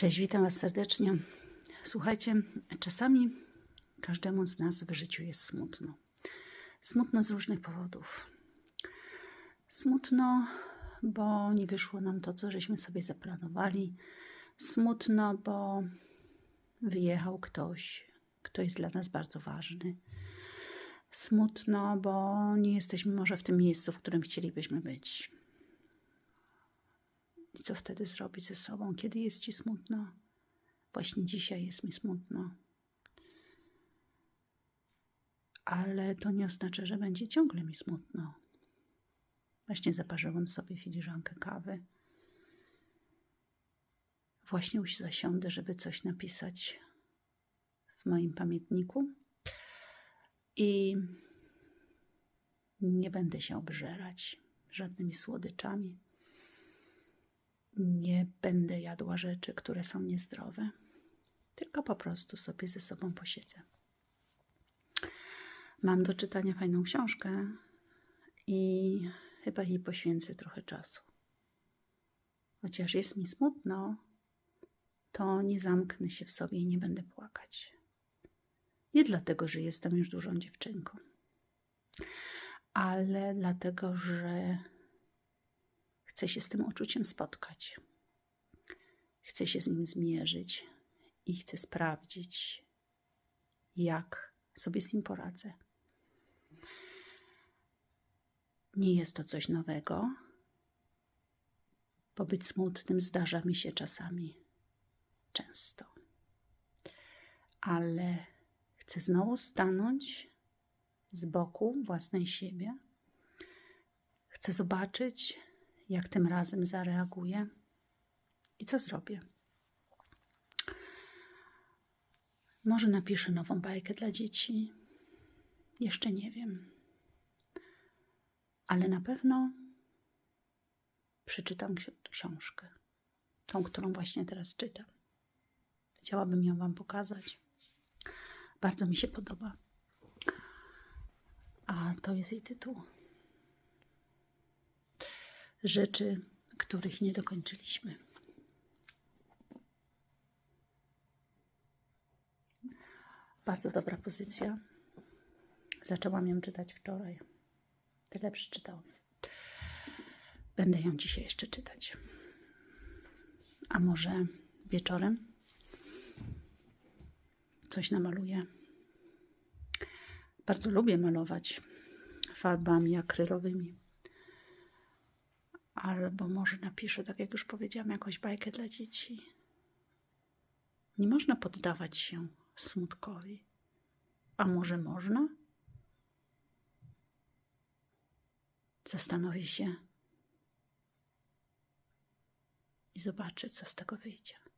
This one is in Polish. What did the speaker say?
Cześć, witam Was serdecznie. Słuchajcie, czasami każdemu z nas w życiu jest smutno. Smutno z różnych powodów. Smutno, bo nie wyszło nam to, co żeśmy sobie zaplanowali. Smutno, bo wyjechał ktoś, kto jest dla nas bardzo ważny. Smutno, bo nie jesteśmy może w tym miejscu, w którym chcielibyśmy być. I co wtedy zrobić ze sobą, kiedy jest ci smutno? Właśnie dzisiaj jest mi smutno. Ale to nie oznacza, że będzie ciągle mi smutno. Właśnie zaparzyłam sobie filiżankę kawy. Właśnie już zasiądę, żeby coś napisać w moim pamiętniku. I nie będę się obżerać żadnymi słodyczami nie będę jadła rzeczy, które są niezdrowe, tylko po prostu sobie ze sobą posiedzę. Mam do czytania fajną książkę i chyba jej poświęcę trochę czasu. Chociaż jest mi smutno, to nie zamknę się w sobie i nie będę płakać. Nie dlatego, że jestem już dużą dziewczynką, ale dlatego, że Chcę się z tym uczuciem spotkać. Chcę się z nim zmierzyć i chcę sprawdzić, jak sobie z nim poradzę. Nie jest to coś nowego, bo być smutnym zdarza mi się czasami często. Ale chcę znowu stanąć z boku własnej siebie. Chcę zobaczyć, jak tym razem zareaguję i co zrobię. Może napiszę nową bajkę dla dzieci. Jeszcze nie wiem. Ale na pewno przeczytam książkę. Tą, którą właśnie teraz czytam. Chciałabym ją Wam pokazać. Bardzo mi się podoba. A to jest jej tytuł rzeczy, których nie dokończyliśmy. Bardzo dobra pozycja. Zaczęłam ją czytać wczoraj. Tyle przeczytałam. Będę ją dzisiaj jeszcze czytać. A może wieczorem coś namaluję. Bardzo lubię malować farbami akrylowymi albo może napiszę, tak jak już powiedziałam, jakąś bajkę dla dzieci. Nie można poddawać się smutkowi. A może można? Zastanowię się i zobaczę, co z tego wyjdzie.